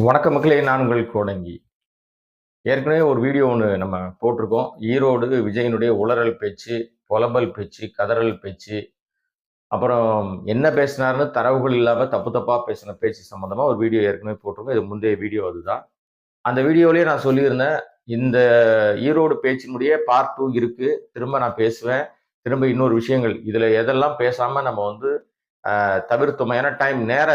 வணக்க மக்களே நான் உங்கள் கோடங்கி. ஏற்கனவே ஒரு வீடியோ ஒன்று நம்ம போட்டிருக்கோம். ஈரோடு விஜயனுடைய உளறல் பேச்சு புலம்பல் பேச்சு கதறல் பேச்சு அப்புறம் என்ன பேசினாருன்னு தரவுகள் இல்லாமல் தப்பு தப்பாக பேசின பேச்சு சம்மந்தமாக ஒரு வீடியோ ஏற்கனவே போட்டிருக்கோம். இது முந்தைய வீடியோ அதுதான். அந்த வீடியோலேயே நான் சொல்லியிருந்தேன் இந்த ஈரோடு பேச்சினுடைய பார்ட் டூ இருக்குது திரும்ப நான் பேசுவேன். திரும்ப இன்னொரு விஷயங்கள். இதில் எதெல்லாம் பேசாமல் நம்ம வந்து தவிர்த்தோம் ஏன்னா டைம் நேர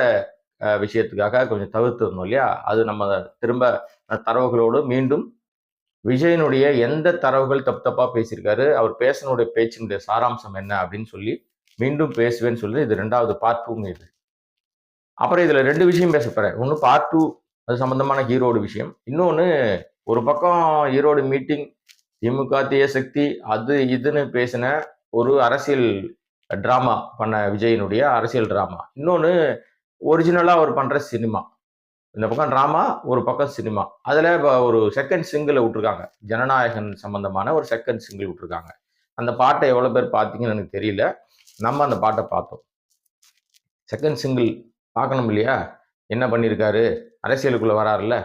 விஷயத்துக்காக கொஞ்சம் தவிர்த்திருந்தோம் இல்லையா? அது நம்ம திரும்ப தரவுகளோடு மீண்டும் விஜயனுடைய எந்த தரவுகள் தப்பு தப்பாக பேசியிருக்காரு அவர் பேசினுடைய பேச்சினுடைய சாராம்சம் என்ன அப்படின்னு சொல்லி மீண்டும் பேசுவேன்னு சொல்லி இது ரெண்டாவது பார்ட் டூங்க இது. அப்புறம் இதில் ரெண்டு விஷயம் பேச போகிறேன் ஒன்று பார்ட் டூ அது சம்மந்தமான ஹீரோடு விஷயம். இன்னொன்று ஒரு பக்கம் ஈரோடு மீட்டிங் திமுக தீய சக்தி அது இதுன்னு பேசின ஒரு அரசியல் ட்ராமா பண்ண விஜயனுடைய அரசியல் ட்ராமா இன்னொன்று ஒரிஜினலாக அவர் பண்ணுற சினிமா. இந்த பக்கம் ட்ராமா ஒரு பக்கம் சினிமா. அதில் இப்போ ஒரு செகண்ட் சிங்கிளை விட்டுருக்காங்க. ஜனநாயகன் சம்பந்தமான ஒரு செகண்ட் சிங்கிள் விட்டுருக்காங்க. அந்த பாட்டை எவ்வளோ பேர் பார்த்தீங்கன்னு எனக்கு தெரியல. நம்ம அந்த பாட்டை பார்த்தோம். செகண்ட் சிங்கிள் பார்க்கணும் இல்லையா? என்ன பண்ணியிருக்காரு அரசியலுக்குள்ளே வராருல்ல.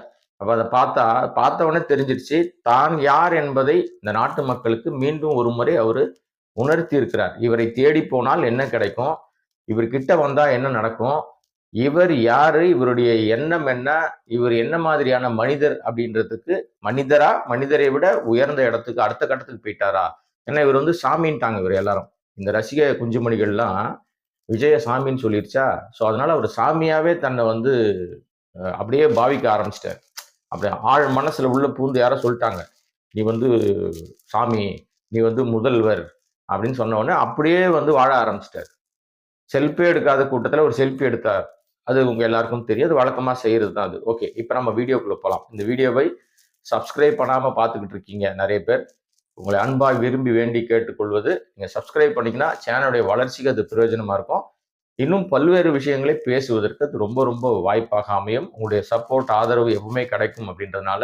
அப்போ அதை பார்த்தா பார்த்தவொடனே தெரிஞ்சிருச்சு. தான் யார் என்பதை இந்த நாட்டு மக்களுக்கு மீண்டும் ஒரு முறை அவர் உணர்த்தி இருக்கிறார் இவரை தேடி போனால் என்ன கிடைக்கும்? இவர்கிட்ட வந்தால் என்ன நடக்கும்? இவர் யாரு? இவருடைய எண்ணம் என்ன? இவர் என்ன மாதிரியான மனிதர் அப்படின்றதுக்கு மனிதரா? மனிதரை விட உயர்ந்த இடத்துக்கு அடுத்த கட்டத்துக்கு போயிட்டாரா? ஏன்னா இவர் வந்து சாமின்ட்டாங்க இவர் எல்லாரும். இந்த ரசிக குஞ்சுமணிகள்லாம் விஜய சாமின்னு சொல்லிருச்சா? ஸோ அதனால அவர் சாமியாவே தன்னை வந்து அப்படியே பாவிக்க ஆரம்பிச்சிட்டார். அப்படி ஆழ் மனசுல உள்ள பூந்து யாரோ சொல்லிட்டாங்க. நீ வந்து சாமி நீ வந்து முதல்வர் அப்படின்னு சொன்ன உடனே அப்படியே வந்து வாழ ஆரம்பிச்சிட்டார். செல்ஃபி எடுக்காத கூட்டத்தில் ஒரு செல்ஃபி எடுத்தார். அது உங்கள் எல்லாருக்கும் தெரியும். அது வழக்கமாக செய்கிறது தான் அது. ஓகே இப்போ நம்ம வீடியோக்குள்ளே போகலாம் இந்த வீடியோவை சப்ஸ்கிரைப் பண்ணாமல் பார்த்துக்கிட்டு இருக்கீங்க நிறைய பேர். உங்களை அன்பாக விரும்பி வேண்டி கேட்டுக்கொள்வது நீங்கள் சப்ஸ்கிரைப் பண்ணிங்கன்னா சேனலுடைய வளர்ச்சிக்கு அது பிரயோஜனமாக இருக்கும். இன்னும் பல்வேறு விஷயங்களை பேசுவதற்கு அது ரொம்ப ரொம்ப வாய்ப்பாக அமையும். உங்களுடைய சப்போர்ட் ஆதரவு எப்பவுமே கிடைக்கும் அப்படின்றதுனால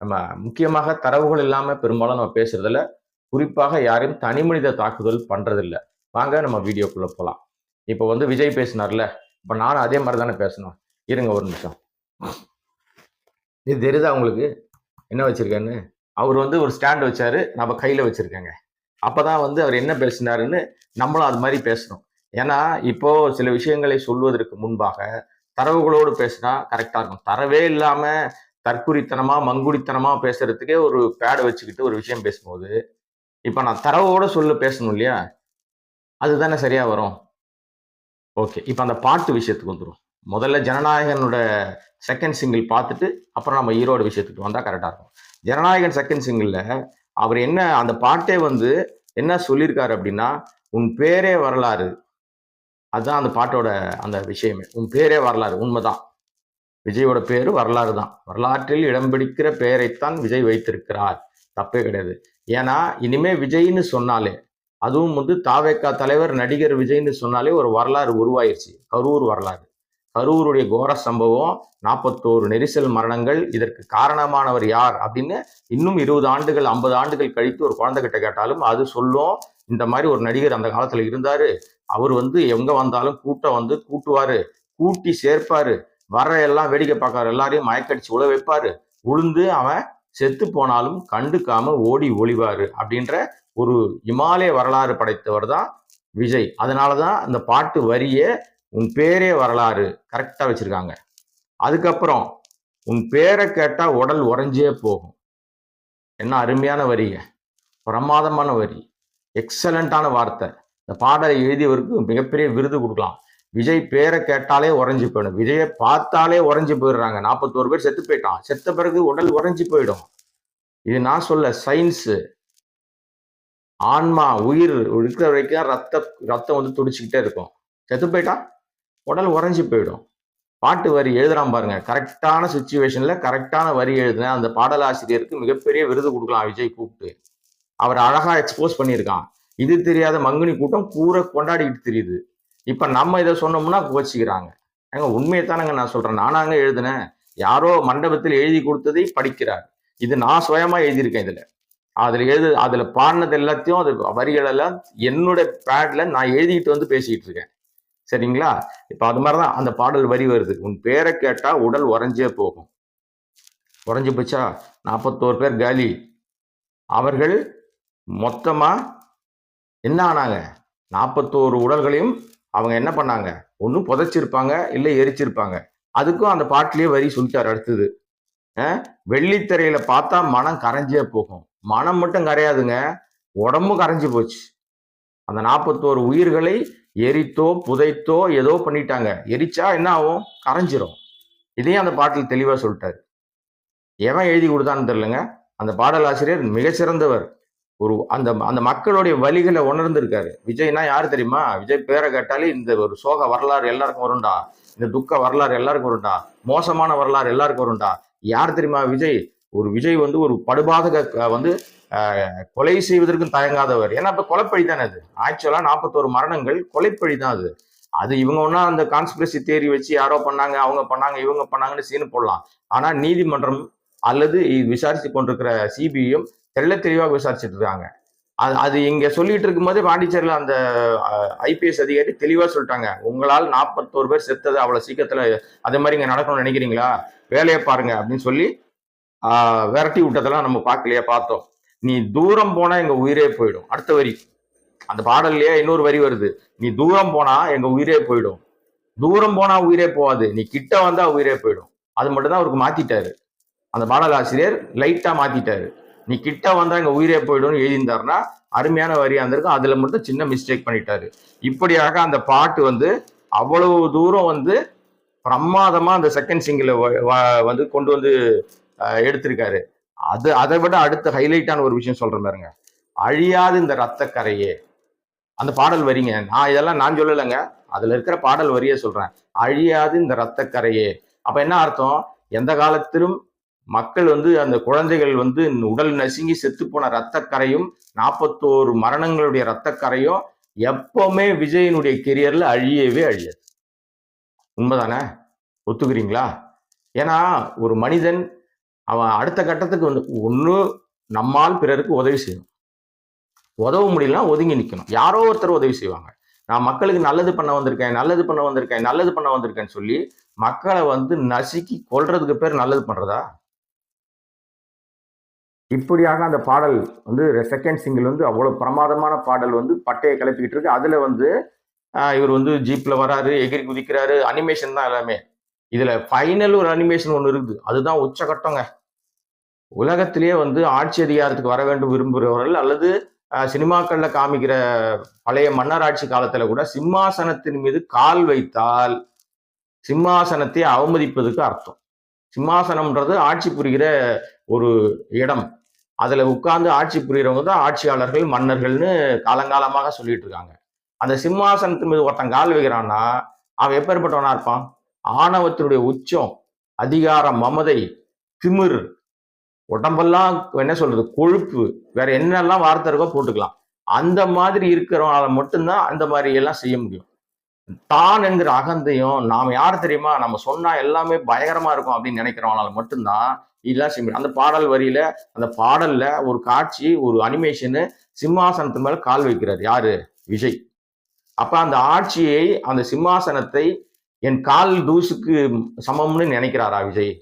நம்ம முக்கியமாக தரவுகள் இல்லாமல் பெரும்பாலும் நம்ம பேசுறதில்ல. குறிப்பாக யாரையும் தனிமனித தாக்குதல் பண்ணுறதில்ல வாங்க நம்ம வீடியோக்குள்ளே போகலாம் இப்போ வந்து விஜய் பேசினார்ல. இப்போ நானும் அதே மாதிரி தானே பேசணும். இருங்க ஒரு நிமிஷம். இது தெரியுதா உங்களுக்கு? என்ன வச்சுருக்கேன்னு அவர் வந்து ஒரு ஸ்டாண்ட் வச்சார் நம்ம கையில் வச்சுருக்கேங்க. அப்போ தான் வந்து அவர் என்ன பேசினாருன்னு நம்மளும் அது மாதிரி பேசணும். ஏன்னா இப்போது சில விஷயங்களை சொல்வதற்கு முன்பாக தரவுகளோடு பேசினா கரெக்டாக இருக்கும். தரவே இல்லாமல் தற்குறித்தனமாக மங்குடித்தனமாக பேசுறதுக்கே ஒரு பேடை வச்சுக்கிட்டு ஒரு விஷயம் பேசும்போது இப்போ நான் தரவோட சொல்ல பேசணும் இல்லையா? அதுதானே சரியாக வரும். ஓகே இப்போ அந்த பாட்டு விஷயத்துக்கு வந்துடும் முதல்ல ஜனநாயகனோட செகண்ட் சிங்கிள் பார்த்துட்டு அப்புறம் நம்ம ஈரோடு விஷயத்துக்கு வந்தால் கரெக்டாக இருக்கும். ஜனநாயகன் செகண்ட் சிங்கிளில் அவர் என்ன அந்த பாட்டே வந்து என்ன சொல்லியிருக்காரு அப்படின்னா உன் பேரே வரலாறு. அதுதான் அந்த பாட்டோட அந்த விஷயமே. உன் பேரே வரலாறு. உண்மைதான். விஜயோட பேரு வரலாறு தான். வரலாற்றில் இடம் பிடிக்கிற பெயரைத்தான் விஜய் வைத்திருக்கிறார். தப்பே கிடையாது. ஏன்னா இனிமே விஜய்னு சொன்னாலே அதுவும் வந்து தாவேக்கா தலைவர் நடிகர் விஜய்னு சொன்னாலே ஒரு வரலாறு உருவாயிருச்சு. கரூர் வரலாறு. கரூருடைய கோர சம்பவம் நாற்பத்தோரு நெரிசல் மரணங்கள் இதற்கு காரணமானவர் யார் அப்படின்னு இன்னும் இருபது ஆண்டுகள் ஐம்பது ஆண்டுகள் கழித்து ஒரு குழந்தைகிட்ட கேட்டாலும் அது சொல்லும். இந்த மாதிரி ஒரு நடிகர் அந்த காலத்தில் இருந்தார். அவர் வந்து எங்கே வந்தாலும் கூட்டம் வந்து கூட்டுவார். கூட்டி சேர்ப்பார். வர எல்லாம் வேடிக்கை பார்க்கற எல்லாரையும் மயக்கடிச்சு உழ வைப்பார். உளுந்து அவன் செத்து போனாலும் கண்டுக்காம ஓடி ஒளிவாரு அப்படின்ற ஒரு இமாலய வரலாறு படைத்தவர் தான் விஜய். அதனாலதான் அந்த பாட்டு வரியே உன் பேரே வரலாறு கரெக்டாக வச்சுருக்காங்க. அதுக்கப்புறம் உன் பேரை கேட்டால் உடல் உறைஞ்சே போகும். என்ன அருமையான வரிங்க. பிரமாதமான வரி. எக்ஸலண்ட்டான வார்த்தை. இந்த பாடலை எழுதியவருக்கு மிகப்பெரிய விருது கொடுக்கலாம். விஜய் பேரை கேட்டாலே உறைஞ்சி போயிடும். விஜயை பார்த்தாலே உறைஞ்சி போயிடுறாங்க. நாற்பத்தோரு பேர் செத்து போயிட்டான். செத்த பிறகு உடல் உறைஞ்சி போயிடும். இது நான் சொல்ல சயின்ஸு ஆன்மா உயிர் இருக்கிற வரைக்கும் ரத்த ரத்தம் வந்து துடிச்சுக்கிட்டே இருக்கும். செத்து போயிட்டா? உடல் உறைஞ்சி போயிடும். பாட்டு வரி எழுதுறான் பாருங்க. கரெக்டான சுச்சுவேஷன்ல கரெக்டான வரி எழுதுன அந்த பாடலாசிரியருக்கு மிகப்பெரிய விருது கொடுக்கலாம் விஜய் கூப்பிட்டு. அவர் அழகா எக்ஸ்போஸ் பண்ணியிருக்கான். இது தெரியாத மங்குனி கூட்டம் கூற கொண்டாடிக்கிட்டு தெரியுது. இப்ப நம்ம இதை சொன்னோம்னா கோச்சிக்கிறாங்க. ஏங்க உண்மையை தானங்க நான் சொல்றேன். நானாங்க எழுதினேன். யாரோ மண்டபத்தில் எழுதி கொடுத்ததை படிக்கிறார். இது நான் சுயமா எழுதியிருக்கேன் இதுல. அதில் எழுது அதில் பாடினது எல்லாத்தையும் அது வரிகள் எல்லாம் என்னோட பேட்ல நான் எழுதிட்டு வந்து பேசிக்கிட்டு இருக்கேன். சரிங்களா? இப்போ அது மாதிரி தான் அந்த பாடல் வரி வருது. உன் பேரை கேட்டால் உடல் உறைஞ்சே போகும். உறைஞ்சு போச்சா? நாற்பத்தோரு பேர் காலி. அவர்கள் மொத்தமாக என்ன ஆனாங்க? நாற்பத்தோரு உடல்களையும் அவங்க என்ன பண்ணாங்க? ஒன்றும் புதைச்சிருப்பாங்க இல்லை எரிச்சிருப்பாங்க. அதுக்கும் அந்த பாட்டிலேயே வரி சொல்லிட்டார் அடுத்தது. அஹ், வெள்ளித்திரையில பார்த்தா மனம் கரைஞ்சே போகும். மனம் மட்டும் கரையாதுங்க. உடம்பும் கரைஞ்சு போச்சு. அந்த நாற்பத்தோரு உயிர்களை எரித்தோ புதைத்தோ ஏதோ பண்ணிட்டாங்க. எரிச்சா என்ன ஆகும்? கரைஞ்சிரும். இதையும் அந்த பாட்டில் தெளிவாக சொல்லிட்டாரு. எவன் எழுதி கொடுத்தான்னு தெரிலங்க அந்த பாடலாசிரியர் மிகச்சிறந்தவர். ஒரு அந்த அந்த மக்களுடைய வழிகளை உணர்ந்திருக்காரு. விஜய்னா யார் தெரியுமா? விஜய் பேரை கேட்டாலே இந்த ஒரு சோக வரலாறு எல்லாருக்கும் வரும்டா. இந்த துக்க வரலாறு எல்லாருக்கும் வரும்டா. மோசமான வரலாறு எல்லாருக்கும் வரும்டா. யார் தெரியுமா விஜய்? ஒரு விஜய் வந்து ஒரு படுபாதக வந்து கொலை செய்வதற்கும் தயங்காதவர். ஏன்னா இப்போ கொலைப்பழி தானே அது? ஆக்சுவலாக நாற்பத்தோரு மரணங்கள் கொலைப்பழி தான் அது. அது இவங்க ஒன்றா அந்த கான்ஸ்பிரசி தேரி வச்சு யாரோ பண்ணாங்க அவங்க பண்ணாங்க இவங்க பண்ணாங்கன்னு சீனு போடலாம். ஆனால் நீதிமன்றம் அல்லது இது விசாரித்து கொண்டிருக்கிற சிபிஐயும் தெள்ள தெளிவாக விசாரிச்சுட்டு இருக்காங்க. அது அது இங்கே சொல்லிட்டு இருக்கும்போது பாண்டிச்சேரியில் அந்த ஐபிஎஸ் அதிகாரி தெளிவாக சொல்லிட்டாங்க. உங்களால் நாற்பத்தோரு பேர் செத்தது அவ்வளோ சீக்கிரத்தில் அதே மாதிரி இங்கே நடக்கணும்னு நினைக்கிறீங்களா? வேலையை பாருங்க அப்படின்னு சொல்லி விரட்டி விட்டதெல்லாம் நம்ம பார்க்கலையா? பார்த்தோம். நீ தூரம் போனா எங்க உயிரே போயிடும். அடுத்த வரி. அந்த பாடல்லையே இன்னொரு வரி வருது. நீ தூரம் போனா எங்க உயிரே போயிடும். தூரம் போனா உயிரே போகாது. நீ கிட்ட வந்தா உயிரே போயிடும். அது மட்டும்தான் அவருக்கு மாத்திட்டாரு. அந்த பாடலாசிரியர் லைட்டா மாத்திட்டாரு. நீ கிட்ட வந்தா எங்க உயிரே போயிடும்னு எழுதியிருந்தாருன்னா அருமையான வரியா இருந்திருக்கும் அதுல மட்டும் சின்ன மிஸ்டேக் பண்ணிட்டாரு. இப்படியாக அந்த பாட்டு வந்து அவ்வளவு தூரம் வந்து பிரமாதமா அந்த செகண்ட் சிங்கிள் வந்து கொண்டு வந்து எடுத்திருக்காரு. அது அதை விட அடுத்த ஹைலைட்டான ஒரு விஷயம் சொல்ற பாருங்க. அழியாது இந்த ரத்த கரையே அந்த பாடல் வரிங்க. நான் இதெல்லாம் நான் சொல்லலைங்க. அதுல இருக்கிற பாடல் வரியே சொல்றேன். அழியாது இந்த ரத்த கரையே அப்ப என்ன அர்த்தம்? எந்த காலத்திலும் மக்கள் வந்து அந்த குழந்தைகள் வந்து உடல் நசுங்கி செத்து போன ரத்தக்கரையும் நாற்பத்தோரு மரணங்களுடைய ரத்தக்கரையும் எப்பவுமே விஜயனுடைய கெரியர்ல அழியவே அழியாது. உண்மைதானே? ஒத்துக்கிறீங்களா? ஏன்னா ஒரு மனிதன் அவன் அடுத்த கட்டத்துக்கு வந்து ஒன்று நம்மால் பிறருக்கு உதவி செய்யணும் உதவ முடியலன்னா ஒதுங்கி நிற்கணும் யாரோ ஒருத்தர் உதவி செய்வாங்க. நான் மக்களுக்கு நல்லது பண்ண வந்திருக்கேன் நல்லது பண்ண வந்திருக்கேன் நல்லது பண்ண வந்திருக்கேன்னு சொல்லி மக்களை வந்து நசுக்கி கொள்றதுக்கு பேர் நல்லது பண்ணுறதா இப்படியாக அந்த பாடல் வந்து செகண்ட் சிங்கிள் வந்து அவ்வளோ பிரமாதமான பாடல் வந்து பட்டையை கிளப்பிக்கிட்டு இருக்கு. அதில் வந்து இவர் வந்து ஜீப்பில் வராரு எகிரி குதிக்கிறாரு அனிமேஷன் தான் எல்லாமே. இதுல ஃபைனல் ஒரு அனிமேஷன் ஒன்று இருக்குது. அதுதான் உச்சகட்டங்க. உலகத்திலேயே வந்து ஆட்சி அதிகாரத்துக்கு வர வேண்டும் விரும்புகிறவர்கள் அல்லது சினிமாக்களில் சினிமாக்கள்ல காமிக்கிற பழைய மன்னராட்சி காலத்துல கூட சிம்மாசனத்தின் மீது கால் வைத்தால் சிம்மாசனத்தை அவமதிப்பதுக்கு அர்த்தம். சிம்மாசனம்ன்றது ஆட்சி புரிகிற ஒரு இடம். அதுல உட்கார்ந்து ஆட்சி புரிகிறவங்க தான் ஆட்சியாளர்கள் மன்னர்கள்னு காலங்காலமாக சொல்லிட்டு இருக்காங்க. அந்த சிம்மாசனத்தின் மீது ஒருத்தன் கால் வைக்கிறான்னா அவன் எப்பேற்பட்டவனா இருப்பான்? ஆணவத்தினுடைய உச்சம் அதிகாரம் மமதை திமிர் உடம்பெல்லாம் என்ன சொல்றது கொழுப்பு வேற என்னெல்லாம் வார்த்தை இருக்கோ போட்டுக்கலாம். அந்த மாதிரி இருக்கிறவனால மட்டும்தான் அந்த மாதிரி எல்லாம் செய்ய முடியும். தான் என்கிற அகந்தையும் நாம் யார் தெரியுமா? நம்ம சொன்னா எல்லாமே பயங்கரமா இருக்கும் அப்படின்னு நினைக்கிறவனால மட்டும்தான் இதெல்லாம் செய்ய முடியும். அந்த பாடல் வரியில அந்த பாடல்ல ஒரு காட்சி ஒரு அனிமேஷனு சிம்மாசனத்து மேல கால் வைக்கிறார். யாரு? விஜய். அப்ப அந்த ஆட்சியை அந்த சிம்மாசனத்தை என் கால் தூசுக்கு சமம்னு நினைக்கிறாரா விஜய்?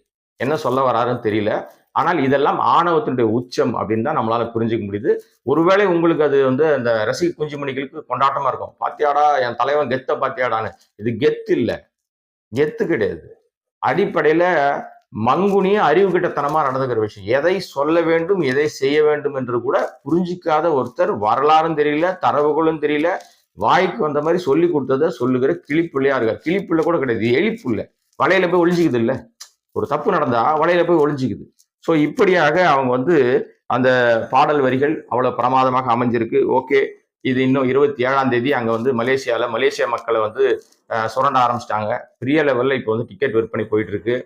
என்ன சொல்ல வராருன்னு தெரியல. ஆனால் இதெல்லாம் ஆணவத்தினுடைய உச்சம் அப்படின்னு தான் நம்மளால புரிஞ்சுக்க முடியுது. ஒருவேளை உங்களுக்கு அது வந்து அந்த ரசிக குஞ்சுமணிகளுக்கு கொண்டாட்டமா இருக்கும். பாத்தியாடா என் தலைவன் கெத்த பாத்தியாடான்னு. இது கெத்து இல்லை. கெத்து கிடையாது. அடிப்படையில மங்குனியும் அறிவு கிட்டத்தனமா நடந்துக்கிற விஷயம். எதை சொல்ல வேண்டும் எதை செய்ய வேண்டும் என்று கூட புரிஞ்சிக்காத ஒருத்தர் வரலாறும் தெரியல தரவுகளும் தெரியல வாய்க்கு வந்த மாதிரி சொல்லி கொடுத்ததை சொல்லுகிற கிளிப்புள்ளையா இருக்கா கிளிப்புள்ள கூட கிடையாது எலிப்புள்ள. வலையில போய் ஒழிஞ்சிக்குது இல்லை ஒரு தப்பு நடந்தா வலையில போய் ஒழிஞ்சிக்குது ஸோ இப்படியாக அவங்க வந்து அந்த பாடல் வரிகள் அவ்வளவு பிரமாதமாக அமைஞ்சிருக்கு. ஓகே இது இன்னும் இருபத்தி ஏழாம் தேதி அங்க வந்து மலேசியால மலேசியா மக்களை வந்து சுரண்ட ஆரம்பிச்சிட்டாங்க. பெரிய லெவல்ல இப்போ வந்து டிக்கெட் விற்பனை போயிட்டு இருக்கு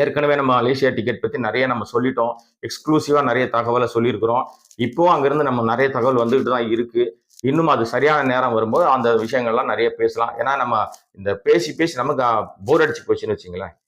ஏற்கனவே நம்ம மலேசியா டிக்கெட் பத்தி நிறைய நம்ம சொல்லிட்டோம். எக்ஸ்க்ளூசிவா நிறைய தகவலை சொல்லியிருக்கிறோம். இப்போ அங்கிருந்து நம்ம நிறைய தகவல் வந்துகிட்டு தான் இருக்கு. இன்னும் அது சரியான நேரம் வரும்போது அந்த விஷயங்கள்லாம் நிறைய பேசலாம். ஏன்னா நம்ம இந்த பேசி பேசி நமக்கு போர் அடிச்சு போச்சுன்னு வச்சுங்களேன்.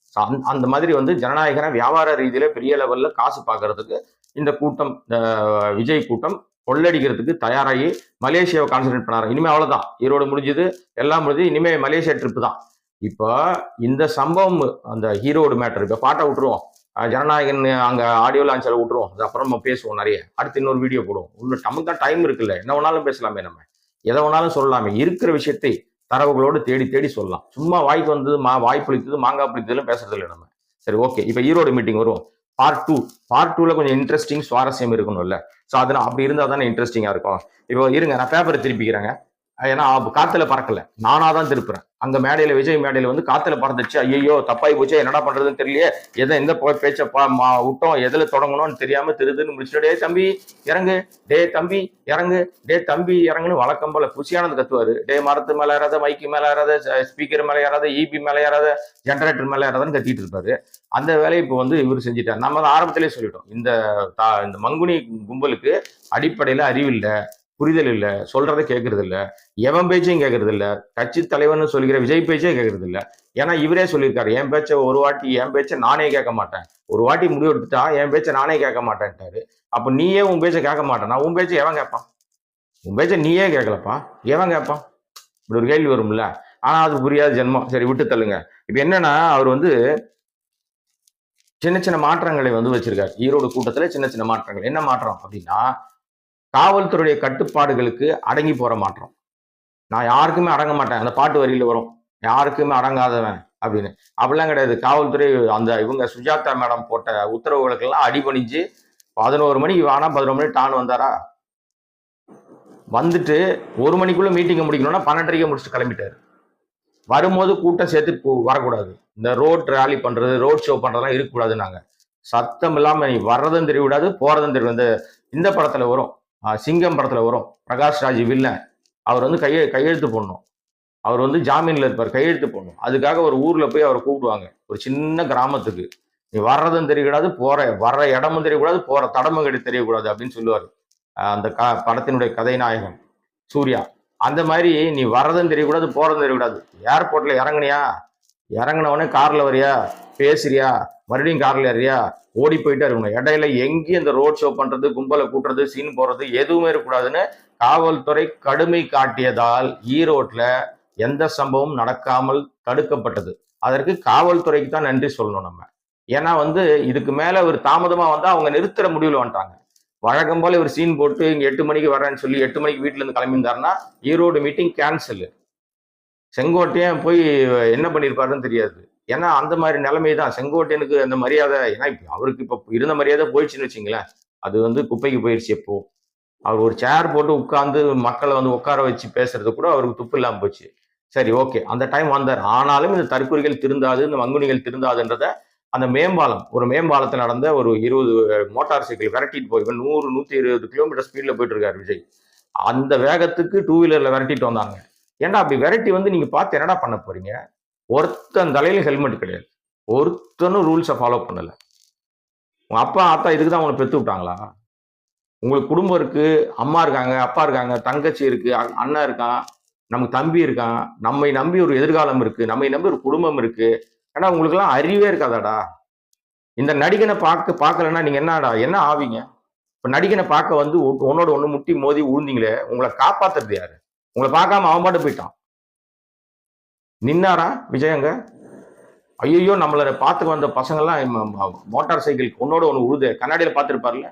அந்த- மாதிரி வந்து ஜனநாயகனை வியாபார ரீதியில பெரிய லெவல்ல காசு பார்க்கறதுக்கு இந்த கூட்டம் இந்த விஜய் கூட்டம் கொள்ளடிக்கிறதுக்கு தயாராகி மலேசியாவை கான்சன்ட்ரேட் பண்ணாரு. இனிமே அவ்வளோதான் ஈரோடு முடிஞ்சது எல்லாம் முடிஞ்சு இனிமே மலேசியா ட்ரிப்பு தான். இப்போ இந்த சம்பவம் அந்த ஹீரோடு மேட்டர் இப்போ பாட்டை விட்டுருவோம். ஜனநாயகன் அங்கே ஆடியோ லான்ச்சில் விட்டுருவோம். அது நம்ம பேசுவோம் நிறைய. அடுத்து இன்னொரு வீடியோ போடுவோம். இன்னும் நமக்கு தான் டைம் இருக்குல்ல. என்ன வேணாலும் பேசலாமே நம்ம. எதை வேணாலும் சொல்லலாமே. இருக்கிற விஷயத்தை தரவுகளோடு தேடி தேடி சொல்லலாம். சும்மா வாய்க்கு வந்தது மா வாய் புளித்தது மாங்காய் புளித்ததுலாம் பேசுறது இல்லை நம்ம. சரி ஓகே இப்போ ஈரோடு மீட்டிங் வரும். பார்ட் டூ பார்ட் டூவில் கொஞ்சம் இன்ட்ரெஸ்டிங் சுவாரஸ்யம் இருக்கணும்ல. ஸோ அதில் அப்படி இருந்தால் தானே இன்ட்ரெஸ்டிங்காக இருக்கும். இப்போ இருங்க நான் பேப்பரை திருப்பிக்கிறேங்க ஏன்னா காத்துல பறக்கல. நானா தான் திருப்புறேன். அங்க மேடையில விஜய் மேடையில வந்து காத்துல பறந்துச்சு. ஐயோ தப்பாய் போச்சு. என்னடா பண்றதுன்னு தெரியலையே. எதை எந்த போ- பேச்ச பா- மா- விட்டோம். எதுல தொடங்கணும்னு தெரியாம திருதுன்னு முடிச்சுட்டு டே தம்பி இறங்கு. டே தம்பி இறங்கு. டே தம்பி இறங்குன்னு வழக்கம் போல குசியானது கத்துவாரு. டே மரத்து மேல ஏறாத மைக்கு மேல ஏறாத ஸ்பீக்கர் மேல ஏறாத இபி மேல ஏறாத ஜென்ரேட்டர் மேல ஏறாதன்னு கத்திட்டு இருப்பாரு. அந்த வேலையை இப்போ வந்து இவர் செஞ்சுட்டார். நம்ம அதை ஆரம்பத்திலே சொல்லிட்டோம். இந்த தா- இந்த மங்குனி கும்பலுக்கு அடிப்படையில அறிவில்லை. புரிதல் இல்லை சொல்றதை கேட்கறது எவன் பேச்சையும் கேட்கறது இல்ல கட்சி தலைவர்னு சொல்கிற விஜய் பேச்சே கேட்கறது இல்ல. ஏன்னா இவரே சொல்லியிருக்காரு என் பேச்சை ஒரு வாட்டி என் பேச்சை நானே கேட்க மாட்டேன். ஒரு வாட்டி முடிவு எடுத்துட்டா என் பேச்சை நானே கேட்க மாட்டேன்ட்டாரு. அப்போ நீயே உன் பேச்சை கேட்க மாட்டேனா. உன் பேச்சை எவன் கேட்பான்? உன் பேச்சை நீயே கேட்கலப்பா. எவன் கேட்பான்? இப்படி ஒரு கேள்வி வரும்ல. ஆனால் அது புரியாத ஜென்மம். சரி விட்டு தள்ளுங்க. இப்போ என்னன்னா அவர் வந்து சின்ன சின்ன மாற்றங்களை வந்து வச்சிருக்காரு. ஈரோடு கூட்டத்தில் சின்ன சின்ன மாற்றங்கள். என்ன மாற்றம் அப்படின்னா காவல்துறையுடைய கட்டுப்பாடுகளுக்கு அடங்கி போற மாற்றம். நான் யாருக்குமே அடங்க மாட்டேன். அந்த பாட்டு வரியில் வரும். யாருக்குமே அடங்காதவன் அப்படின்னு. அப்படிலாம் கிடையாது. காவல்துறை அந்த இவங்க சுஜாதா மேடம் போட்ட உத்தரவுகளுக்கெல்லாம் அடிபணிஞ்சு பதினோரு மணிக்கு வேணா பதினோரு மணி டான் வந்தாரா? வந்துட்டு ஒரு மணிக்குள்ள மீட்டிங்கை முடிக்கணும்னா பன்னெண்டரைக்கு முடிச்சுட்டு கிளம்பிட்டாரு. வரும்போது கூட்டம் சேர்த்து வரக்கூடாது. இந்த ரோட் ரேலி பண்றது ரோட் ஷோ பண்றதெல்லாம் இருக்கக்கூடாது நாங்க சத்தம் இல்லாம நீ வர்றதும் தெரியக்கூடாது போறதும் தெரியும் இந்த இந்த படத்துல வரும். சிங்கம் படத்தில் வரும். பிரகாஷ் ராஜ் வில்லன் அவர் வந்து கையெழு கையெழுத்து போடணும். அவர் வந்து ஜாமீனில் இருப்பார் கையெழுத்து போடணும். அதுக்காக ஒரு ஊரில் போய் அவரை கூப்பிடுவாங்க. ஒரு சின்ன கிராமத்துக்கு. நீ வர்றதும் தெரியக்கூடாது போகிற வர்ற இடமும் தெரியக்கூடாது போகிற தடமும் கடி தெரியக்கூடாது அப்படின்னு சொல்லுவார். அந்த க படத்தினுடைய கதைநாயகன் சூர்யா. அந்த மாதிரி நீ வர்றதும் தெரியக்கூடாது போகிறதும் தெரியக்கூடாது. ஏர்போர்ட்டில் இறங்குனியா? இறங்குனவனே காரில் வரியா? பேசுறியா? மறுபடியும் காரில் ஏறியா ஓடி போயிட்டே இருக்கணும். இடையில எங்கேயும் இந்த ரோட் ஷோ பண்ணுறது கும்பலை கூட்டுறது சீன் போடுறது எதுவுமே இருக்கக்கூடாதுன்னு காவல்துறை கடுமை காட்டியதால் ஈரோட்டில் எந்த சம்பவம் நடக்காமல் தடுக்கப்பட்டது. அதற்கு காவல்துறைக்கு தான் நன்றி சொல்லணும் நம்ம. ஏன்னா வந்து இதுக்கு மேலே ஒரு தாமதமாக வந்தால் அவங்க நிறுத்துற முடிவில் வந்துட்டாங்க. வழக்கம் போல் இவர் சீன் போட்டு இங்கே எட்டு மணிக்கு வரேன்னு சொல்லி எட்டு மணிக்கு வீட்டிலேருந்து கிளம்பியிருந்தாருன்னா ஈரோடு மீட்டிங் கேன்சல் செங்கோட்டையன் போய் என்ன பண்ணியிருப்பாருன்னு தெரியாது. ஏன்னா அந்த மாதிரி நிலைமை தான் செங்கோட்டையனுக்கு அந்த மரியாதை ஏன்னா இப்போ அவருக்கு இப்போ இருந்த மரியாதை போயிடுச்சுன்னு வச்சுங்களேன். அது வந்து குப்பைக்கு போயிடுச்சு எப்போ. அவர் ஒரு சேர் போட்டு உட்காந்து மக்களை வந்து உட்கார வச்சு பேசுறது கூட அவருக்கு துப்பு இல்லாமல் போச்சு. சரி ஓகே. அந்த டைம் வந்தார். ஆனாலும் இந்த தற்கொலைகள் திருந்தாது இந்த மங்குனிகள் திருந்தாதுன்றத அந்த மேம்பாலம் ஒரு மேம்பாலத்தில் நடந்த ஒரு இருபது மோட்டார் சைக்கிள் விரட்டிட்டு போய் நூறு நூற்றி இருபது கிலோமீட்டர் ஸ்பீடில் போயிட்டு இருக்காரு விஜய். அந்த வேகத்துக்கு டூ வீலரில் விரட்டிட்டு வந்தாங்க. ஏன்டா அப்படி வெரைட்டி வந்து நீங்க பார்த்து என்னடா பண்ண போறீங்க? ஒருத்தன் தலையில ஹெல்மெட் கிடையாது. ஒருத்தனும் ரூல்ஸை ஃபாலோ பண்ணல. உங்க அப்பா அத்தா இதுக்கு தான் உங்களை பெத்து விட்டாங்களா? உங்களுக்கு குடும்பம் இருக்கு அம்மா இருக்காங்க அப்பா இருக்காங்க தங்கச்சி இருக்கு அண்ணன் இருக்கான் நமக்கு தம்பி இருக்கான் நம்மை நம்பி ஒரு எதிர்காலம் இருக்கு நம்மை நம்பி ஒரு குடும்பம் இருக்கு. ஏன்னா உங்களுக்கெல்லாம் அறிவே இருக்காதாடா. இந்த நடிகனை பார்க்க பார்க்கலன்னா நீங்க என்னடா என்ன ஆவீங்க? இப்ப நடிகனை பார்க்க வந்து உன்னோட ஒண்ணு முட்டி மோதி விழுந்தீங்களே உங்களை காப்பாத்துறது யாரு? உங்களை பார்க்காம அவன் பாட்டு போயிட்டான். நின்னாரா விஜயங்க ஐயோ நம்மளை பார்த்து வந்த பசங்கள்லாம் மோட்டார் சைக்கிள் ஒன்னோட ஒன்று உழுது கண்ணாடியில் பார்த்துருப்பார்ல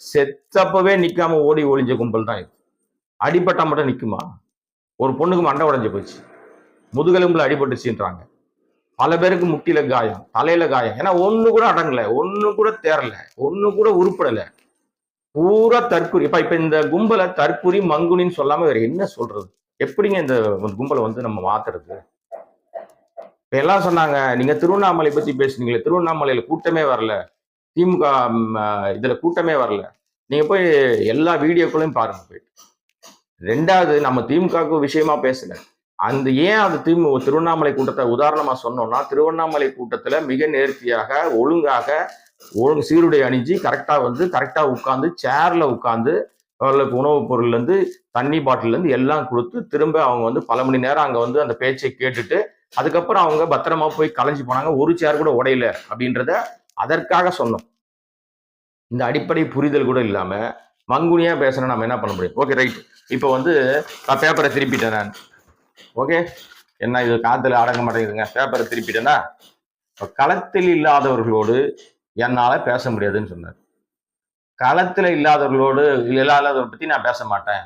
செத்தப்பவே நிற்காம ஓடி ஒளிஞ்ச கும்பல் தான் இது. அடிபட்டா மட்டும் நிற்குமா ஒரு பொண்ணுக்கு மண்டை உடஞ்சி போச்சு. முதுகெலும்புல அடிபட்டுச்சுன்றாங்க. பல பேருக்கு முட்டியில் காயம் தலையில காயம். ஏன்னா ஒன்று கூட அடங்கலை ஒன்று கூட தேரலை ஒன்று கூட உருப்படலை. பூரா தற்குறி இப்ப இப்ப இந்த கும்பலை தற்குறி மங்குனின்னு சொல்லாம வேற என்ன சொல்றது? எப்படிங்க இந்த கும்பலை வந்து நம்ம மாத்துறது? இப்ப எல்லாம் சொன்னாங்க நீங்க திருவண்ணாமலை பத்தி பேசுனீங்களே திருவண்ணாமலையில கூட்டமே வரல. திமுக இதுல கூட்டமே வரல. நீங்க போய் எல்லா வீடியோக்களையும் பாருங்க போயிட்டு ரெண்டாவது நம்ம திமுகவுக்கு விஷயமா பேசல அந்த ஏன் அது திமு திருவண்ணாமலை கூட்டத்தை உதாரணமா சொன்னோம்னா திருவண்ணாமலை கூட்டத்துல மிக நேர்த்தியாக ஒழுங்காக ஒழுங்கு சீருடை அணிஞ்சு கரெக்டாக வந்து கரெக்டாக உட்காந்து சேரில் உட்காந்து அவர்களுக்கு உணவுப் பொருள்லேருந்து தண்ணி பாட்டிலேருந்து எல்லாம் கொடுத்து திரும்ப அவங்க வந்து பல மணி நேரம் அங்கே வந்து அந்த பேச்சை கேட்டுட்டு அதுக்கப்புறம் அவங்க பத்திரமா போய் கலைஞ்சு போனாங்க ஒரு சேர் கூட உடையல அப்படின்றத அதற்காக சொன்னோம். இந்த அடிப்படை புரிதல் கூட இல்லாமல் மங்குனியா பேசுனா நம்ம என்ன பண்ண முடியும்? ஓகே ரைட் இப்போ வந்து நான் பேப்பரை திருப்பிட்டேன் நான். ஓகே என்ன இது காத்துல அடங்க மாட்டேங்குதுங்க. பேப்பரை திருப்பிட்டேன்னா இப்போ களத்தில் இல்லாதவர்களோடு என்னால் பேச முடியாதுன்னு சொன்னார். களத்தில் இல்லாதவர்களோடு இல்லாதவர்களை பற்றி நான் பேச மாட்டேன்.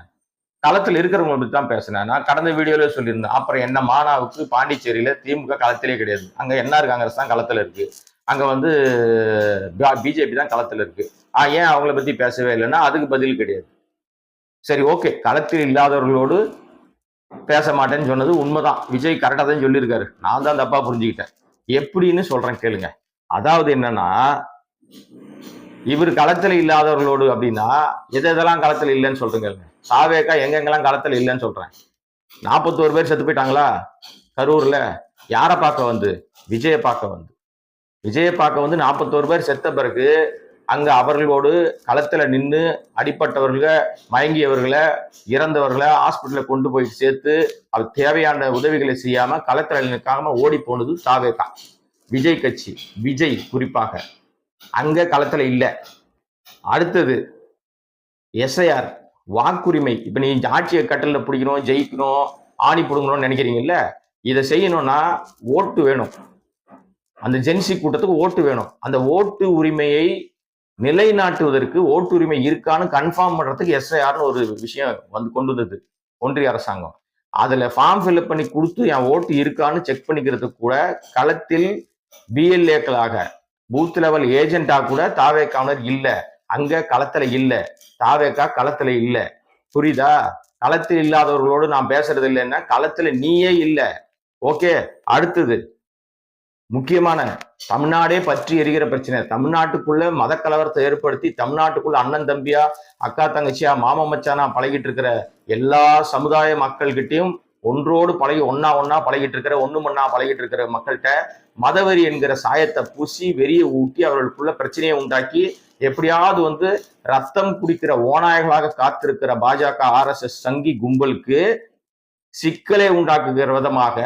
களத்தில் இருக்கிறவங்களை பற்றி தான் பேசினேன். நான் கடந்த வீடியோவிலே சொல்லியிருந்தேன். அப்புறம் என்ன மானாவுக்கு பாண்டிச்சேரியில் திமுக களத்திலே கிடையாது. அங்கே என்ஆர் காங்கிரஸ் தான் களத்தில் இருக்குது அங்கே வந்து பிஜேபி தான் களத்தில் இருக்குது ஆ ஏன் அவங்கள பற்றி பேசவே இல்லைன்னா அதுக்கு பதில் கிடையாது. சரி ஓகே. களத்தில் இல்லாதவர்களோடு பேச மாட்டேன்னு சொன்னது உண்மைதான். விஜய் கரெக்டாக தான் சொல்லியிருக்காரு. நான் தான் தப்பா புரிஞ்சுக்கிட்டேன். எப்படின்னு சொல்கிறேன் கேளுங்க. அதாவது என்னன்னா இவர் களத்தில் இல்லாதவர்களோடு அப்படின்னா எது எதெல்லாம் களத்தில் இல்லைன்னு சொல்றீங்க சாவேக்கா எங்கெங்கெல்லாம் களத்தில் இல்லைன்னு சொல்றேன். நாற்பத்தோரு பேர் செத்து போயிட்டாங்களா? கரூர்ல. யாரை பார்க்க வந்து? விஜய பார்க்க வந்து. விஜய பார்க்க வந்து நாற்பத்தோரு பேர் செத்த பிறகு அங்க அவர்களோடு களத்துல நின்று அடிப்பட்டவர்களை மயங்கியவர்களை இறந்தவர்களை ஹாஸ்பிட்டலில் கொண்டு போய் சேர்த்து அது தேவையான உதவிகளை செய்யாம களத்துல நிற்காம ஓடி போனது சாவேக்கா. விஜய் கட்சி விஜய் குறிப்பாக. அங்க களத்துல இல்ல. அடுத்தது எஸ்ஐஆர் வாக்குரிமை. இப்ப நீ ஆட்சியை கட்டல பிடிக்கணும் ஜெயிக்கணும் ஆணி பிடுங்கணும்னு நினைக்கிறீங்கல்ல? இதை செய்யணும்னா ஓட்டு வேணும். அந்த ஜென்சி கூட்டத்துக்கு ஓட்டு வேணும். அந்த ஓட்டு உரிமையை நிலைநாட்டுவதற்கு ஓட்டு உரிமை இருக்கான்னு கன்ஃபார்ம் பண்றதுக்கு எஸ்ஐஆர்னு ஒரு விஷயம் வந்து கொண்டு வந்தது ஒன்றிய அரசாங்கம். அதுல ஃபார்ம் ஃபில்அப் பண்ணி கொடுத்து என் ஓட்டு இருக்கான்னு செக் பண்ணிக்கிறதுக்கு கூட களத்தில் பிஎல்ஏக்களாக பூத் லெவல் ஏஜென்டா கூட தாவேக்காவினர் இல்ல. அங்க களத்துல இல்ல. தாவேக்கா களத்துல இல்ல. புரியுதா? களத்தில் இல்லாதவர்களோடு நான் பேசுறது இல்லைன்னா களத்துல நீயே இல்ல. ஓகே அடுத்தது. முக்கியமான தமிழ்நாடே பற்றி எரிகிற பிரச்சனை. தமிழ்நாட்டுக்குள்ள மத கலவரத்தை ஏற்படுத்தி தமிழ்நாட்டுக்குள்ள அண்ணன் தம்பியா அக்கா தங்கச்சியா மாமா மச்சானா பழகிட்டு இருக்கிற எல்லா சமுதாய மக்கள்கிட்டையும் ஒன்றோடு பழகி ஒன்னா ஒன்னா பழகிட்டு இருக்கிற ஒண்ணு மண்ணா பழகிட்டு இருக்கிற மக்கள்கிட்ட மதவெறி என்கிற சாயத்தை பூசி வெறியை ஊட்டி அவர்களுக்குள்ள பிரச்சனையை உண்டாக்கி எப்படியாவது வந்து ரத்தம் குடிக்கிற ஓநாயகளாக காத்திருக்கிற பாஜக ஆர்எஸ்எஸ் சங்கி கும்பலுக்கு சிக்கலை உண்டாக்குகிற விதமாக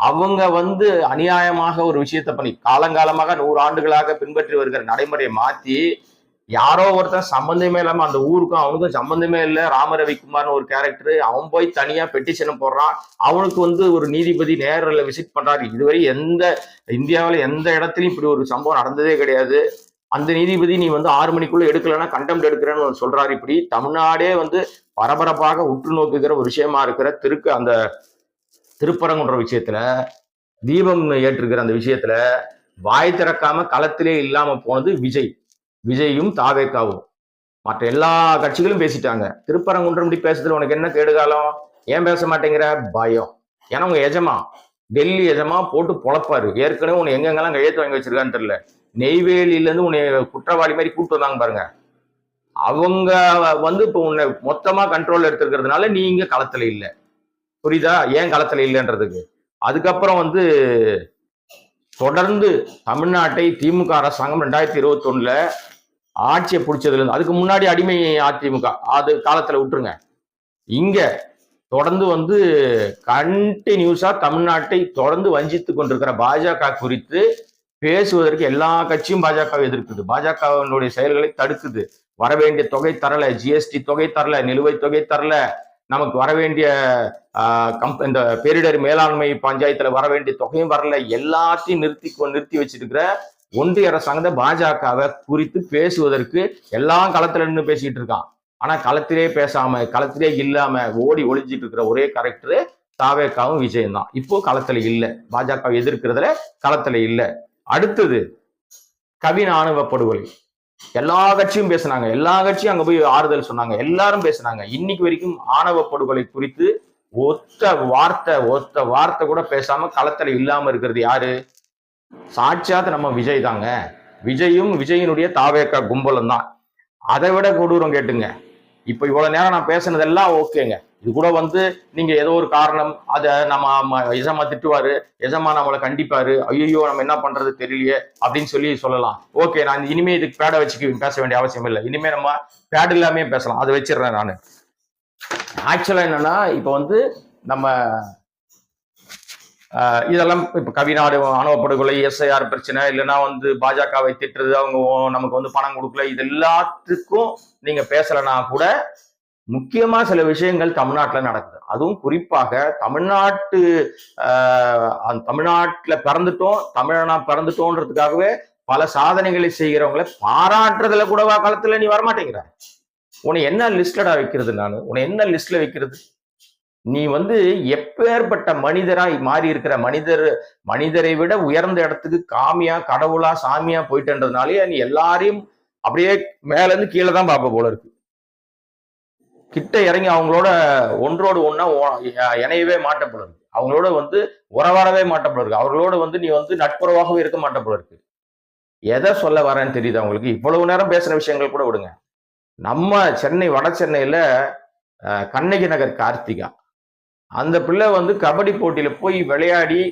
அவங்க வந்து அநியாயமாக ஒரு விஷயத்தை பண்ணி காலங்காலமாக நூறு ஆண்டுகளாக பின்பற்றி வருகிற நடைமுறையை மாற்றி யாரோ ஒருத்தன் சம்பந்தமே இல்லாம அந்த ஊருக்கும் அவனுக்கும் சம்பந்தமே இல்லை. ராமரவிக்குமார்னு ஒரு கேரக்டர் அவன் போய் தனியா பெட்டிஷனும் போடுறான். அவனுக்கு வந்து ஒரு நீதிபதி நேரில் விசிட் பண்றாரு. இதுவரை எந்த இந்தியாவில் எந்த இடத்துலயும் இப்படி ஒரு சம்பவம் நடந்ததே கிடையாது. அந்த நீதிபதி நீ வந்து ஆறு மணிக்குள்ள எடுக்கலைன்னா கண்டெம்ட் எடுக்கிறேன்னு சொல்றாரு இப்படி. தமிழ்நாடே வந்து பரபரப்பாக உற்று நோக்குகிற ஒரு விஷயமா இருக்கிற திருக்கு அந்த திருப்பரங்குன்ற விஷயத்துல தீபம் ஏற்றுக்கிற அந்த விஷயத்துல வாய் திறக்காம களத்திலே இல்லாம போனது விஜய். விஜயும் தாவேக்காவும் மற்ற எல்லா கட்சிகளும் பேசிட்டாங்க. திருப்பரங்குன்றம்படி பேசுறதுல உனக்கு என்ன கேடுகாலம்? ஏன் பேச மாட்டேங்கிற? பயம். ஏன்னா உங்க எஜமா டெல்லி எஜமா போட்டு பொழப்பாரு. ஏற்கனவே உன்னை எங்கெங்கெல்லாம் கையெழுத்து வாங்கி வச்சிருக்கான்னு தெரியல. நெய்வேலியிலேருந்து உன்னை குற்றவாளி மாதிரி கூப்பிட்டு வந்தாங்க பாருங்க. அவங்க வந்து இப்போ உன்னை மொத்தமாக கண்ட்ரோல் எடுத்துருக்கிறதுனால நீங்க களத்தில் இல்லை. புரியுதா? ஏன் களத்தில் இல்லைன்றதுக்கு. அதுக்கப்புறம் வந்து தொடர்ந்து தமிழ்நாட்டை திமுக அரசாங்கம் ரெண்டாயிரத்தி இருபத்தொன்னில் ஆட்சியை பிடிச்சதுலேருந்து அதுக்கு முன்னாடி அடிமை அதிமுக அது காலத்தில் விட்டுருங்க. இங்கே தொடர்ந்து வந்து கண்டினியூஸாக தமிழ்நாட்டை தொடர்ந்து வஞ்சித்து கொண்டிருக்கிற பாஜக குறித்து பேசுவதற்கு எல்லா கட்சியும் பாஜக எதிர்க்குது. பாஜகவினுடைய செயல்களை தடுக்குது. வர வேண்டிய தொகை தரல ஜிஎஸ்டி தொகை தரல நிலுவைத் தொகை தரல நமக்கு வர வேண்டிய கம்ப் இந்த பேரிடர் மேலாண்மை பஞ்சாயத்துல வர வேண்டிய தொகையும் வரல எல்லாத்தையும் நிறுத்தி கொ- நிறுத்தி வச்சிருக்கிற ஒன்றிய அரசாங்கத்தை பாஜகவை குறித்து பேசுவதற்கு எல்லாம் களத்துல நின்று பேசிட்டு இருக்கான். ஆனா களத்திலே பேசாம களத்திலே இல்லாம ஓடி ஒளிஞ்சிட்டு இருக்கிற ஒரே கரெக்டர் தாவேக்காவும் விஜயம் தான். இப்போ களத்துல இல்ல. பாஜக எதிர்க்கிறதுல களத்துல இல்ல. அடுத்தது கவின் ஆணவ படுகொலை. எல்லா கட்சியும் பேசுனாங்க. எல்லா கட்சியும் அங்க போய் ஆறுதல் சொன்னாங்க. எல்லாரும் பேசுனாங்க. இன்னைக்கு வரைக்கும் ஆணவ படுகொலை குறித்து ஒத்த வார்த்தை ஒத்த வார்த்தை கூட பேசாம களத்துல இல்லாம இருக்கிறது யாரு? சாட்சாத் நம்ம விஜய் தாங்க. விஜயும் விஜயினுடைய தாவேக்கா கும்பலும் தான். அதை விட கொடூரம் கேட்டுங்க. இப்ப இவ்வளவு நேரம் நான் பேசுனதெல்லாம் ஓகேங்க. இது கூட வந்து நீங்க ஏதோ ஒரு காரணம் அதை நம்ம எஜமா திட்டுவாரு எஜமா நம்மளை கண்டிப்பாரு. ஐயோ நம்ம என்ன பண்றது தெரியலையே அப்படின்னு சொல்லி சொல்லலாம். ஓகே நான் இனிமே இதுக்கு பேடை வச்சுக்க பேச வேண்டிய அவசியம் இல்லை. இனிமே நம்ம பேட் இல்லாமே பேசலாம். அதை வச்சிடுறேன் நான். ஆக்சுவலா என்னன்னா இப்ப வந்து நம்ம இதெல்லாம் இப்போ கவிநாடு ஆணவ படுகொலை எஸ்ஐஆர் பிரச்சனை இல்லைன்னா வந்து பாஜகவை திட்டுறது அவங்க நமக்கு வந்து பணம் கொடுக்கல இது எல்லாத்துக்கும் நீங்க பேசலைன்னா கூட முக்கியமா சில விஷயங்கள் தமிழ்நாட்டுல நடக்குது. அதுவும் குறிப்பாக தமிழ்நாட்டு ஆஹ் தமிழ்நாட்டுல பிறந்துட்டோம் தமிழனா பிறந்துட்டோன்றதுக்காகவே பல சாதனைகளை செய்கிறவங்களை பாராட்டுறதுல கூட காலத்துல நீ வரமாட்டேங்கிற. உன்னை என்ன லிஸ்டடா வைக்கிறது நான்? உன்னை என்ன லிஸ்ட்ல வைக்கிறது? நீ வந்து எப்பேற்பட்ட மனிதராய் மாறி இருக்கிற மனிதர் மனிதரை விட உயர்ந்த இடத்துக்கு காமியா கடவுளா சாமியா போயிட்டன்றதுனாலே நீ எல்லாரையும் அப்படியே மேலேருந்து கீழே தான் பார்ப்ப போல இருக்கு. கிட்ட இறங்கி அவங்களோட ஒன்றோடு ஒன்னா இணையவே மாட்ட போல இருக்கு. அவங்களோட வந்து உறவாடவே மாட்ட போல இருக்கு. அவர்களோட வந்து நீ வந்து நட்புறவாகவே இருக்க மாட்ட போல இருக்கு. எதை சொல்ல வரேன்னு தெரியுது அவங்களுக்கு இவ்வளவு நேரம் பேசுன விஷயங்கள் கூட விடுங்க. நம்ம சென்னை வட சென்னையில கண்ணகி நகர் கார்த்திகா. அந்த பிள்ளை வந்து கபடி போட்டியில போய் விளையாடி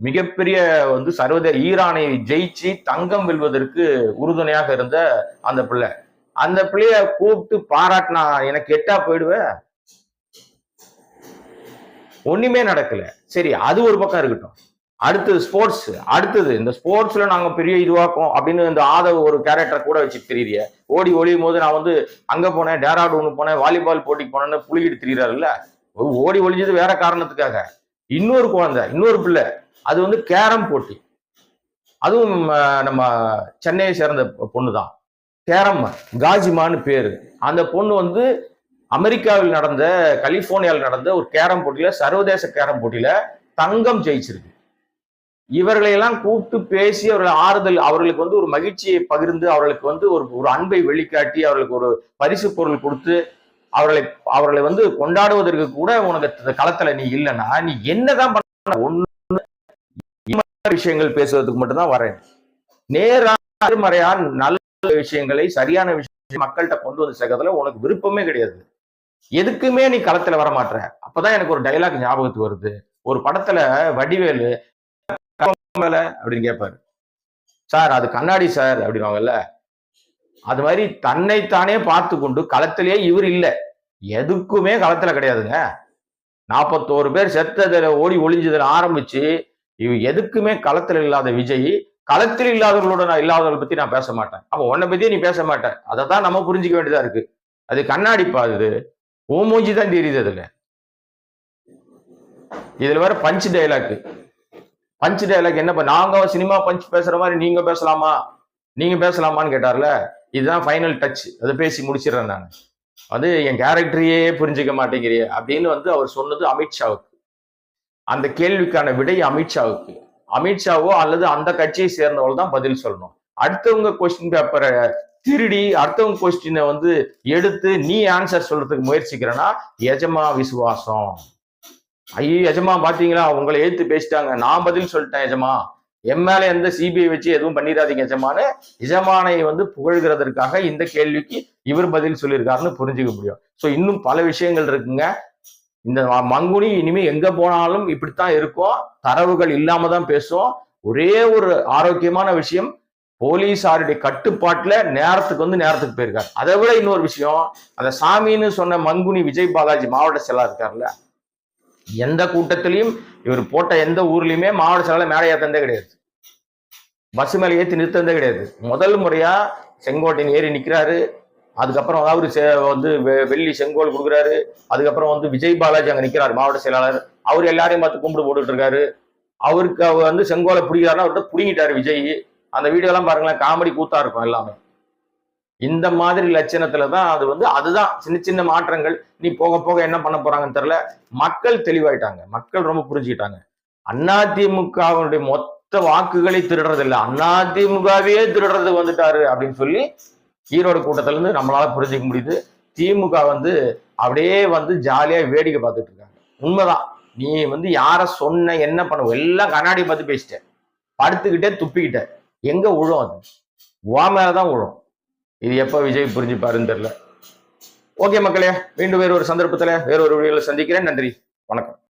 மிகப்பெரிய வந்து சர்வதேச ஈரானை ஜெயிச்சு தங்கம் வெல்வதற்கு உறுதுணையாக இருந்த அந்த பிள்ளை. அந்த பிள்ளைய கூப்பிட்டு பாராட்டினா எனக்கு எட்டா போயிடுவேன் ஒண்ணுமே நடக்கல. சரி அது ஒரு பக்கம் இருக்கட்டும். அடுத்தது ஸ்போர்ட்ஸ். அடுத்தது இந்த ஸ்போர்ட்ஸ்ல நாங்க பெரிய இதுவாக்கும் அப்படின்னு இந்த ஆதவ ஒரு கேரக்டர் கூட வச்சு தெரியறிய ஓடி ஒளியும் போது நான் வந்து அங்க போனேன் டேராடூனு போனேன் வாலிபால் போட்டிக்கு போனேன்னு புளிகிட்டு திரியிறாருல்ல? ஓடி ஒழிஞ்சது வேற காரணத்துக்காக. இன்னொரு குழந்தை இன்னொரு பிள்ளை. அது வந்து கேரம் போட்டி. அதுவும் நம்ம சென்னையை சேர்ந்த பொண்ணு தான் கேரம் காஜிமான்னு பேரு. அந்த பொண்ணு வந்து அமெரிக்காவில் நடந்த கலிபோர்னியாவில் நடந்த ஒரு கேரம் போட்டியில சர்வதேச கேரம் போட்டியில தங்கம் ஜெயிச்சிருக்கு. இவர்களையெல்லாம் கூப்பிட்டு பேசி அவர்களை ஆறுதல் அவர்களுக்கு வந்து ஒரு மகிழ்ச்சியை பகிர்ந்து அவர்களுக்கு வந்து ஒரு ஒரு அன்பை வெளிக்காட்டி அவர்களுக்கு ஒரு பரிசு பொருள் கொடுத்து அவர்களை அவர்களை வந்து கொண்டாடுவதற்கு கூட உனக்கு இந்த களத்துல நீ இல்லைன்னா நீ என்னதான் பண்ண ஒண்ணு விஷயங்கள் பேசுவதற்கு மட்டும்தான் வரேன். நேரா நேர்மறையா நல்ல விஷயங்களை சரியான விஷயம் மக்கள்கிட்ட கொண்டு வந்து சேர்க்கறதுல உனக்கு விருப்பமே கிடையாது. எதுக்குமே நீ களத்துல வர மாட்ற அப்பதான் எனக்கு ஒரு டைலாக் ஞாபகத்துக்கு வருது. ஒரு படத்துல வடிவேலு மேல அப்படின்னு கேட்பாரு சார் அது கண்ணாடி சார் அப்படின்வாங்கல்ல அது மாதிரி தன்னைத்தானே பார்த்து கொண்டு களத்திலே இவர் இல்லை. எதுக்குமே களத்துல கிடையாதுங்க. நாற்பத்தோரு பேர் செத்ததில் ஓடி ஒளிஞ்சதில் ஆரம்பிச்சு இவ எதுக்குமே களத்தில் இல்லாத விஜய் களத்தில் இல்லாதவர்களோட நான் இல்லாதவர்களை பத்தி நான் பேச மாட்டேன். அப்போ உன்னை பத்தியே நீ பேச மாட்டேன். அதை தான் நம்ம புரிஞ்சிக்க வேண்டியதா இருக்கு. அது கண்ணாடிப்பா இது ஓ மூஞ்சி தான் தெரியுது அதுல. இதுல வேற பஞ்ச் டைலாக் பஞ்ச் டைலாக் என்ன பண்ண நாங்க சினிமா பஞ்ச் பேசுற மாதிரி நீங்க பேசலாமா? நீங்க பேசலாமான்னு கேட்டார்ல. இதுதான் ஃபைனல் டச் அதை பேசி முடிச்சிடுறேன் நான். வந்து என் கேரக்டரையே புரிஞ்சுக்க மாட்டேங்கிறியே அப்படின்னு வந்து அவர் சொன்னது அமித்ஷாவுக்கு அந்த கேள்விக்கான விடை அமித்ஷாவுக்கு அமித்ஷாவோ அல்லது அந்த கட்சியை சேர்ந்தவள் தான் பதில் சொல்லணும். அடுத்தவங்க கொஸ்டின் பேப்பரை திருடி அடுத்தவங்க கொஸ்டினை வந்து எடுத்து நீ ஆன்சர் சொல்றதுக்கு முயற்சிக்கிறேன்னா எஜமா விசுவாசம். ஐயோ எஜமா பாத்தீங்களா? உங்களை எழுத்து பேசிட்டாங்க. நான் பதில் சொல்லிட்டேன் எஜமா. என் மேல எந்த சிபிஐ வச்சு எதுவும் பண்ணிடாதீங்க எஜமானு. எஜமானை வந்து புகழ்கிறதற்காக இந்த கேள்விக்கு இவர் பதில் சொல்லியிருக்காருன்னு புரிஞ்சுக்க முடியும். ஸோ இன்னும் பல விஷயங்கள் இருக்குங்க. இந்த மங்குனி இனிமே எங்க போனாலும் இப்படித்தான் இருக்கும். தரவுகள் இல்லாம தான் பேசும். ஒரே ஒரு ஆரோக்கியமான விஷயம் போலீசாருடைய கட்டுப்பாட்டுல நேரத்துக்கு வந்து நேரத்துக்கு போயிருக்காரு. அதை விட இன்னொரு விஷயம் அந்த சாமின்னு சொன்ன மங்குனி விஜய் பாலாஜி மாவட்ட செயலா இருக்காருல்ல எந்த கூட்டத்திலையும் இவர் போட்ட எந்த ஊர்லயுமே மாவட்ட செயலாளர் மேலே தந்தே கிடையாது. பஸ் மேலே ஏற்றி நிறுத்தந்தே கிடையாது. முதல் முறையா செங்கோட்டையன் ஏறி நிற்கிறாரு அதுக்கப்புறம் அவர் செ- வந்து வெ- வெள்ளி செங்கோல் கொடுக்குறாரு. அதுக்கப்புறம் வந்து விஜய் பாலாஜி அங்கே நிற்கிறாரு மாவட்ட செயலாளர். அவர் எல்லாரையும் பார்த்து கும்பிடு போட்டுட்டு இருக்காரு. அவருக்கு அவர் வந்து செங்கோலை பிடிக்கிறாருன்னா அவர்கிட்ட பிடிங்கிட்டாரு விஜய். அந்த வீடியோலாம் பாருங்களேன் காமெடி கூத்தா இருக்கும் எல்லாமே. இந்த மாதிரி லட்சணத்துல தான் அது வந்து அதுதான் சின்ன சின்ன மாற்றங்கள். நீ போக போக என்ன பண்ண போறாங்கன்னு தெரியல. மக்கள் தெளிவாயிட்டாங்க. மக்கள் ரொம்ப புரிஞ்சுக்கிட்டாங்க. அதிமுகவுடைய மொத்த வாக்குகளை திருடுறது இல்லை அதிமுகவே திருடுறது வந்துட்டாரு அப்படின்னு சொல்லி ஈரோடு கூட்டத்துல இருந்து நம்மளால புரிஞ்சுக்க முடியுது. திமுக வந்து அப்படியே வந்து ஜாலியா வேடிக்கை பார்த்துட்டு இருக்காங்க. உண்மைதான். நீ வந்து யார சொன்ன என்ன பண்ண எல்லாம் கண்ணாடி பார்த்து பேசிட்ட. படுத்துக்கிட்டே துப்பிக்கிட்ட. எங்க விழும் அது? உன் மேலதான் விழும் இது எப்போ விஜய் புரிஞ்சுப்பாருன்னு தெரில ஓகே மக்களே மீண்டும் வேறு ஒரு சந்தர்ப்பத்தில் வேற ஒரு வீடியோவில் சந்திக்கிறேன். நன்றி. வணக்கம்.